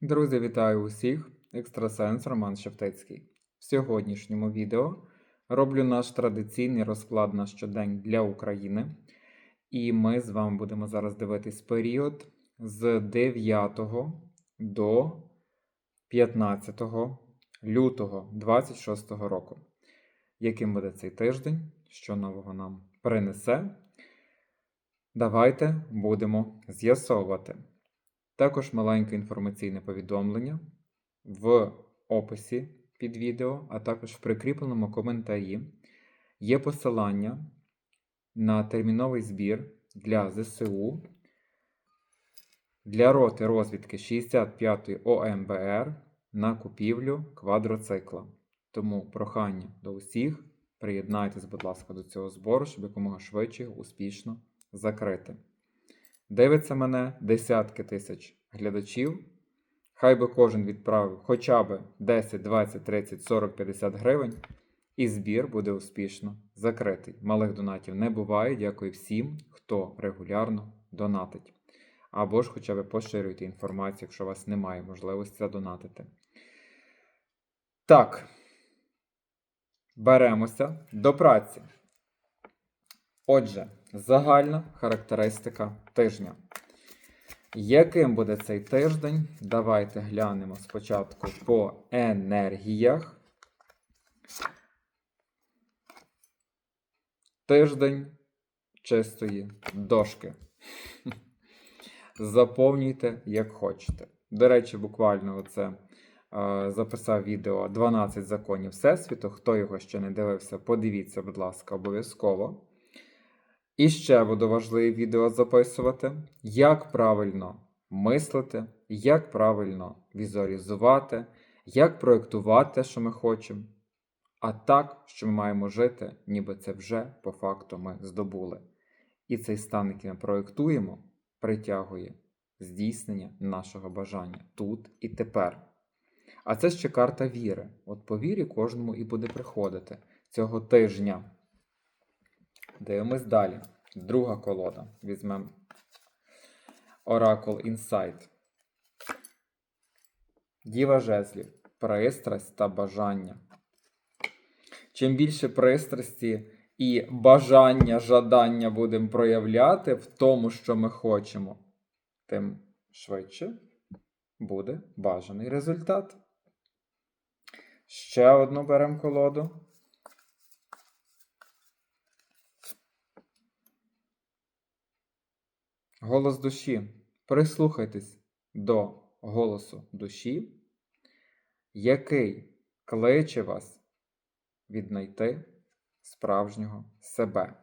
Друзі, вітаю усіх! Екстрасенс Роман Шептицький. В сьогоднішньому відео роблю наш традиційний розклад на щодень для України. І ми з вами будемо зараз дивитись період з 9 до 15 лютого 26 року. Яким буде цей тиждень, що нового нам принесе? Давайте будемо з'ясовувати. Також маленьке інформаційне повідомлення в описі під відео, а також в прикріпленому коментарі є посилання на терміновий збір для ЗСУ для роти розвідки 65-ї ОМБР на купівлю квадроцикла. Тому прохання до усіх, приєднайтесь, будь ласка, до цього збору, щоб якомога швидше успішно закрити. Дивиться мене десятки тисяч глядачів. Хай би кожен відправив хоча б 10, 20, 30, 40, 50 гривень, і збір буде успішно закритий. Малих донатів не буває. Дякую всім, хто регулярно донатить. Або ж хоча б поширюйте інформацію, якщо у вас немає можливості задонатити. Так, беремося до праці. Отже, загальна характеристика тижня. Яким буде цей тиждень? Давайте глянемо спочатку по енергіях. Тиждень чистої дошки. Заповнюйте, як хочете. До речі, буквально оце е, записав відео 12 законів Всесвіту. Хто його ще не дивився, подивіться, будь ласка, обов'язково. І ще буду важливі відео записувати, як правильно мислити, як правильно візуалізувати, як проєктувати що ми хочемо. А так, що ми маємо жити, ніби це вже по факту ми здобули. І цей стан, який ми проєктуємо, притягує здійснення нашого бажання тут і тепер. А це ще карта віри. От по вірі кожному і буде приходити цього тижня. Дивимось далі. Друга колода. Візьмемо Oracle Insight. Діва жезлів. Пристрасть та бажання. Чим більше пристрасті і бажання, жадання будемо проявляти в тому, що ми хочемо, тим швидше буде бажаний результат. Ще одну беремо колоду. Голос душі. Прислухайтесь до голосу душі, який кличе вас віднайти справжнього себе.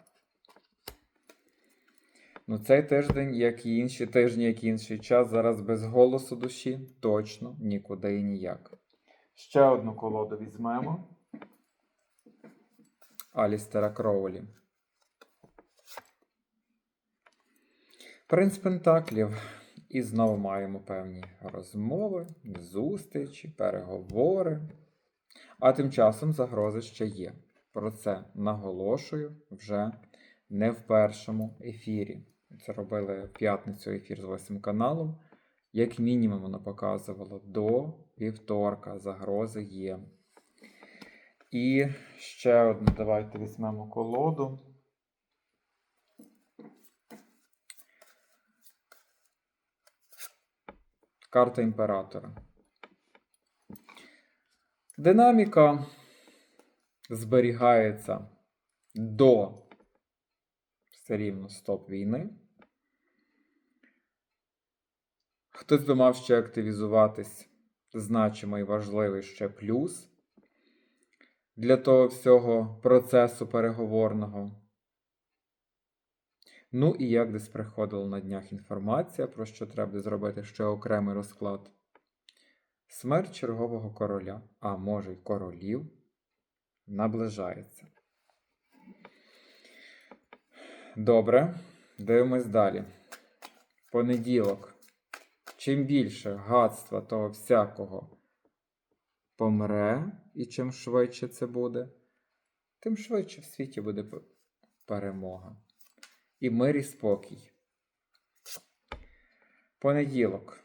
Ну, цей тиждень, як і інші тижні, як і інший час, зараз без голосу душі точно нікуди і ніяк. Ще одну колоду візьмемо. Алістера Кроулі. Принц Пентаклів. І знову маємо певні розмови, зустрічі, переговори. А тим часом загрози ще є. Про це наголошую вже не в першому ефірі. Це робили в п'ятницю ефір з 8 каналом. Як мінімум, воно показувало до вівторка. Загрози є. І ще одну, давайте візьмемо колоду. Карта імператора. Динаміка зберігається до все рівно стоп війни. Хтось би мав ще активізуватись значимо і важливий ще плюс для того всього процесу переговорного. Ну і як десь приходила на днях інформація, про що треба зробити ще окремий розклад. Смерть чергового короля, а може й королів, наближається. Добре, дивимось далі. Понеділок. Чим більше гадства того всякого помре, і чим швидше це буде, тим швидше в світі буде перемога і мир і спокій. Понеділок.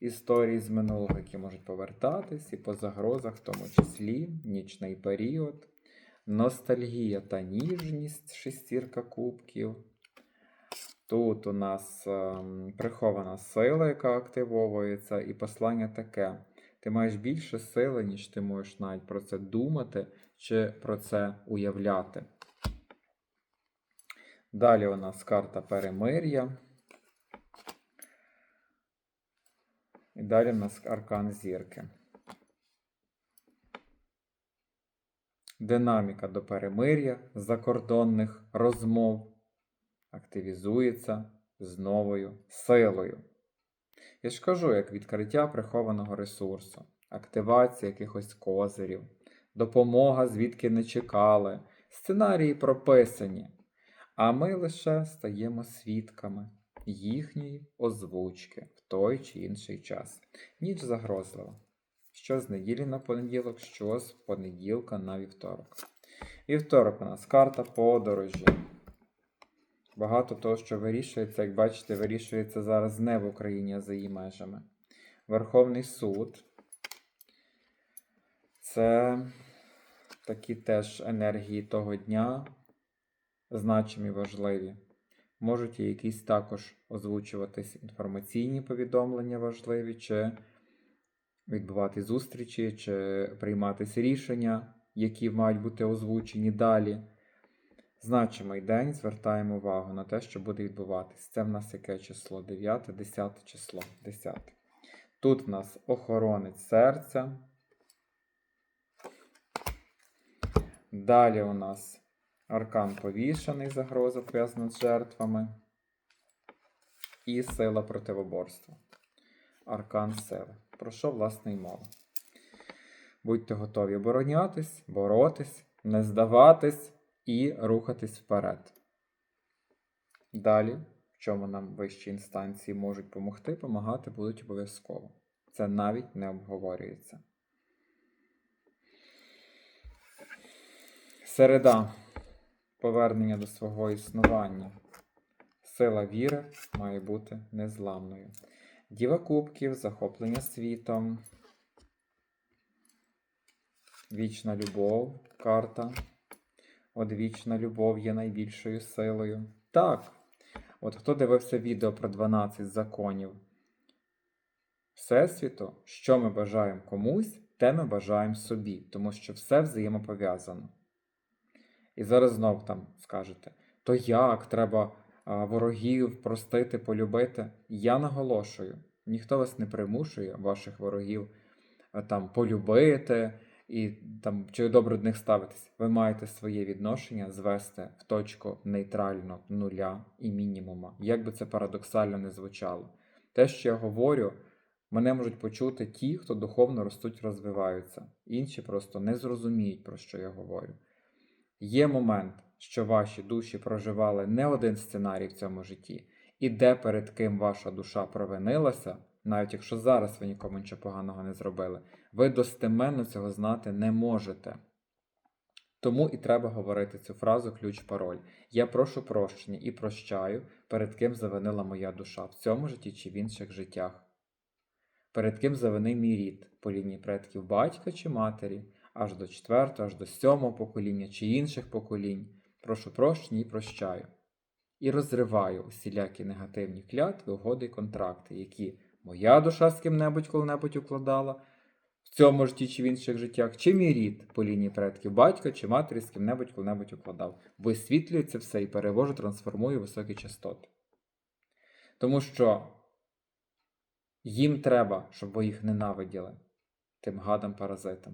історій з минулого, які можуть повертатись, і по загрозах, в тому числі нічний період, ностальгія та ніжність, шестірка кубків. Тут у нас ем, прихована сила, яка активовується, і послання таке. Ти маєш більше сили, ніж ти можеш навіть про це думати чи про це уявляти. Далі у нас карта перемир'я. І далі у нас аркан зірки. Динаміка до перемир'я закордонних розмов активізується з новою силою. Я ж кажу, як відкриття прихованого ресурсу, активація якихось козирів, допомога, звідки не чекали, сценарії прописані, а ми лише стаємо свідками їхньої озвучки в той чи інший час. Ніч загрозлива. Що з неділі на понеділок, що з понеділка на вівторок. Вівторок у нас карта подорожі. Багато того, що вирішується, як бачите, вирішується зараз не в Україні, а за її межами. Верховний суд. Це такі теж енергії того дня, значимі, важливі. Можуть і якісь також озвучуватись інформаційні повідомлення важливі, чи відбувати зустрічі, чи прийматися рішення, які мають бути озвучені далі. Значимий день звертаємо увагу на те, що буде відбуватись. Це в нас яке число? 9, 10 число. 10. Тут в нас охоронець серця. Далі у нас аркан повішений, загроза пов'язана з жертвами. І сила противоборства. Аркан сили. Про що, власне, й мова? Будьте готові оборонятись, боротись, не здаватись і рухатись вперед. Далі, в чому нам вищі інстанції можуть допомогти, допомагати будуть обов'язково. Це навіть не обговорюється. Середа. Повернення до свого існування. Сила віри має бути незламною. Діва Кубків, захоплення світом. Вічна любов, карта. Одвічна любов є найбільшою силою. Так. От хто дивився відео про 12 законів Всесвіту, що ми бажаємо комусь, те ми бажаємо собі, тому що все взаємопов'язано. І зараз знов там скажете: то як треба ворогів простити, полюбити? Я наголошую, ніхто вас не примушує, ваших ворогів там полюбити і там чи добре до них ставитись. Ви маєте своє відношення звести в точку нейтрально нуля і мінімума. Як би це парадоксально не звучало. Те, що я говорю, мене можуть почути ті, хто духовно ростуть, розвиваються. Інші просто не зрозуміють, про що я говорю. Є момент, що ваші душі проживали не один сценарій в цьому житті, і де перед ким ваша душа провинилася, навіть якщо зараз ви нікому нічого поганого не зробили, ви достеменно цього знати не можете. Тому і треба говорити цю фразу ключ-пароль. Я прошу прощення і прощаю, перед ким завинила моя душа в цьому житті чи в інших життях. Перед ким завинив мій рід по лінії предків батька чи матері, аж до четвертого, аж до сьомого покоління чи інших поколінь. Прошу прощення і прощаю. І розриваю усілякі негативні клятви, угоди і контракти, які моя душа з ким-небудь коли-небудь укладала, в цьому житті чи в інших життях, чи мій рід по лінії предків батька чи матері з ким-небудь коли-небудь укладав. Висвітлюю це все і перевожу, трансформую високі частоти. Тому що їм треба, щоб ви їх ненавиділи тим гадам-паразитам.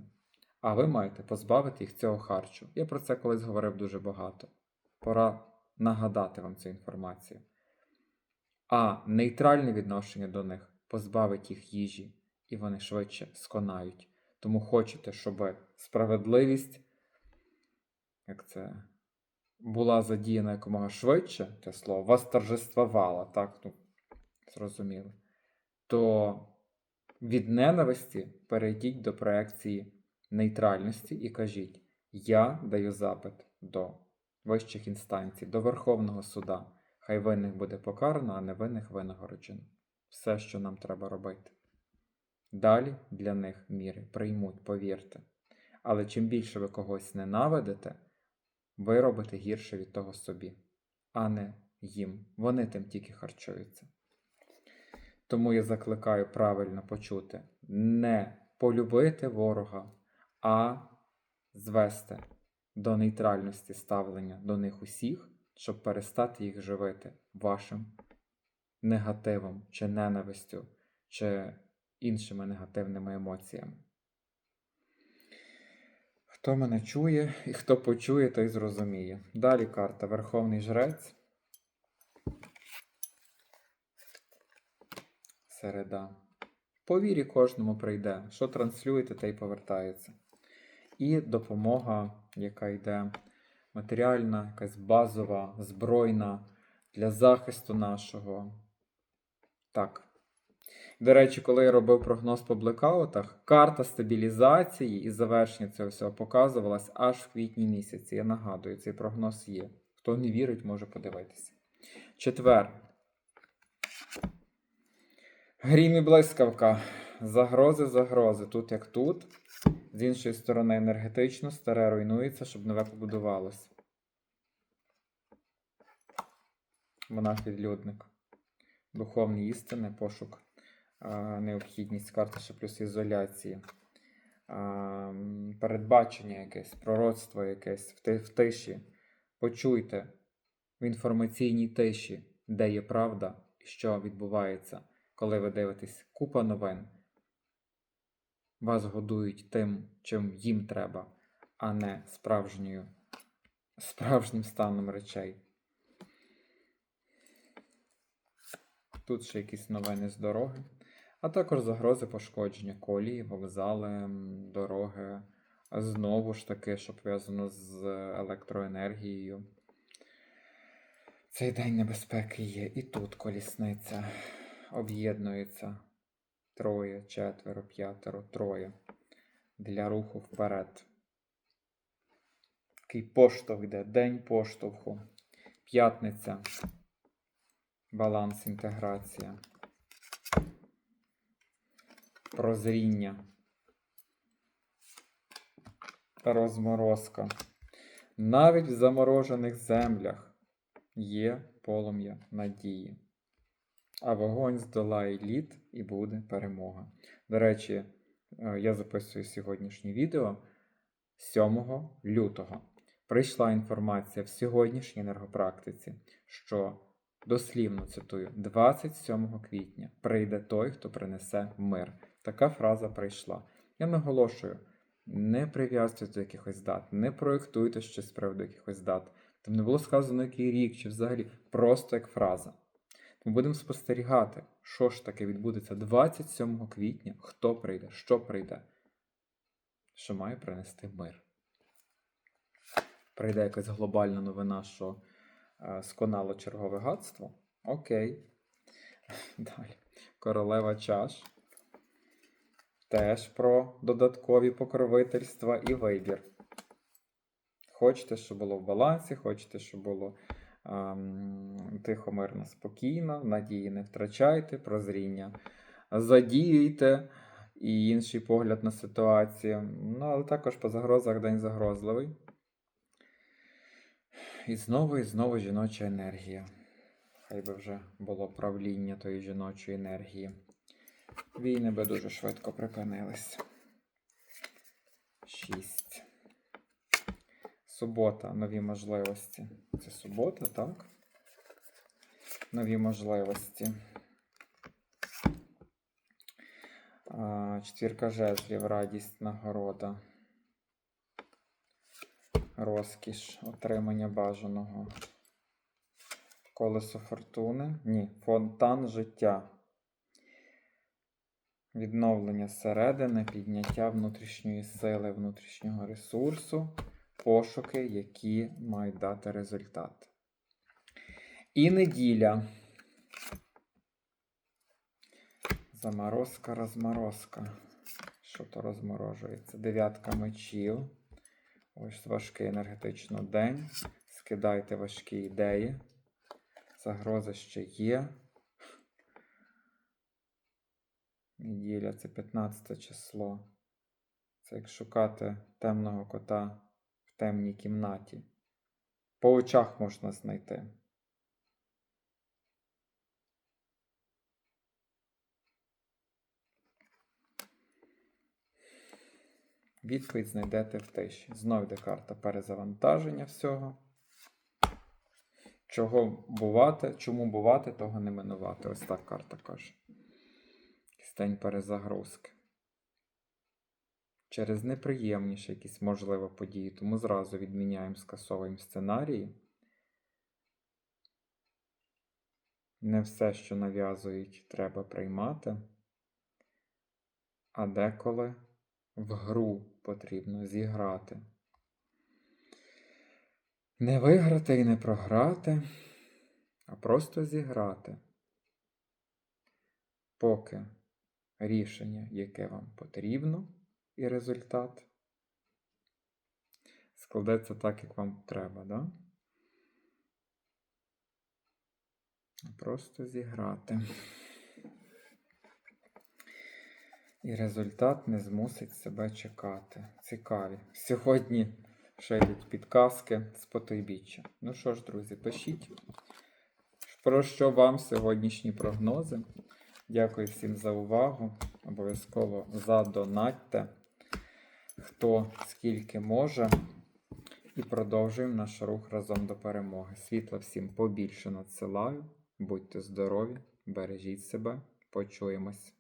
А ви маєте позбавити їх цього харчу. Я про це колись говорив дуже багато. Пора нагадати вам цю інформацію. А нейтральне відношення до них позбавить їх їжі, і вони швидше сконають. Тому хочете, щоб справедливість, як це, була задіяна якомога швидше, те слово, вас торжествувала, так, ну, зрозуміло, то від ненависті перейдіть до проекції нейтральності і кажіть: Я даю запит до вищих інстанцій, до Верховного суда. Хай винних буде покарано, а невинних винагороджено. Все, що нам треба робити. Далі для них міри приймуть, повірте. Але чим більше ви когось ненавидите, ви робите гірше від того собі, а не їм. Вони тим тільки харчуються. Тому я закликаю правильно почути не полюбити ворога, а звести до нейтральності ставлення до них усіх, щоб перестати їх живити вашим негативом чи ненавистю, чи іншими негативними емоціями. Хто мене чує і хто почує, той зрозуміє. Далі карта Верховний Жрець. Середа. По вірі кожному прийде. Що транслюєте, те й повертається. І допомога, яка йде матеріальна, якась базова, збройна для захисту нашого. Так. До речі, коли я робив прогноз по блекаутах, карта стабілізації і завершення цього всього показувалась аж в квітні місяці. Я нагадую, цей прогноз є. Хто не вірить, може подивитися. Четвер. Грім і блискавка. Загрози, загрози. Тут як тут. З іншої сторони, енергетично старе руйнується, щоб нове побудувалось. Монах-відлюдник. Духовні істини, пошук, необхідність карти ще плюс ізоляції. Передбачення якесь, пророцтво якесь в тиші. Почуйте в інформаційній тиші, де є правда і що відбувається, коли ви дивитесь купа новин. Вас годують тим, чим їм треба, а не справжньою, справжнім станом речей. Тут ще якісь новини з дороги, а також загрози пошкодження колії, вокзали, дороги. Знову ж таки, що пов'язано з електроенергією. Цей день небезпеки є. І тут колісниця об'єднується троє, четверо, п'ятеро, троє для руху вперед. Такий поштовх йде, день поштовху. П'ятниця. Баланс, інтеграція. Прозріння. Розморозка. Навіть в заморожених землях є полум'я надії. А вогонь здолає лід і буде перемога. До речі, е, я записую сьогоднішнє відео 7 лютого. Прийшла інформація в сьогоднішній енергопрактиці, що дослівно цитую: 27 квітня прийде той, хто принесе мир. Така фраза прийшла. Я наголошую: не прив'язуйтесь до якихось дат, не проєктуйте щось з приводу якихось дат. Там не було сказано, який рік чи взагалі просто як фраза. Ми будемо спостерігати, що ж таке відбудеться 27 квітня, хто прийде, що прийде, що має принести мир. Прийде якась глобальна новина, що е, сконало чергове гадство. Окей. Далі. Королева чаш. Теж про додаткові покровительства і вибір. Хочете, щоб було в балансі, хочете, щоб було тихо, мирно, спокійно, надії не втрачайте, прозріння задіюйте і інший погляд на ситуацію. Ну, але також по загрозах день загрозливий. І знову і знову жіноча енергія. Хай би вже було правління тої жіночої енергії. Війни би дуже швидко припинились. Шість. Субота. Нові можливості. Це субота, так? Нові можливості. Четвірка жезлів, радість, нагорода. Розкіш, отримання бажаного. Колесо фортуни. Ні, фонтан життя. Відновлення зсередини, підняття внутрішньої сили, внутрішнього ресурсу, пошуки, які мають дати результат. І неділя. Заморозка, розморозка. Що то розморожується? Дев'ятка мечів. Ось важкий енергетично день. Скидайте важкі ідеї. Загроза ще є. Неділя це 15 число. Це як шукати темного кота темній кімнаті. По очах можна знайти. Відповідь знайдете в тиші. Знов йде карта перезавантаження всього. Чого бувати, чому бувати, того не минувати. Ось так карта каже. День перезагрузки. Через неприємніші якісь можливі події, тому зразу відміняємо, скасовуємо сценарії. Не все, що нав'язують, треба приймати. А деколи в гру потрібно зіграти. Не виграти і не програти, а просто зіграти. Поки рішення, яке вам потрібно, і результат складеться так, як вам треба, да? Просто зіграти. І результат не змусить себе чекати. Цікаві. Сьогодні ще йдуть підказки з потойбіччя. Ну що ж, друзі, пишіть. Про що вам сьогоднішні прогнози? Дякую всім за увагу. Обов'язково задонатьте, хто скільки може. І продовжуємо наш рух разом до перемоги. Світла всім побільше надсилаю. Будьте здорові, бережіть себе, почуємось.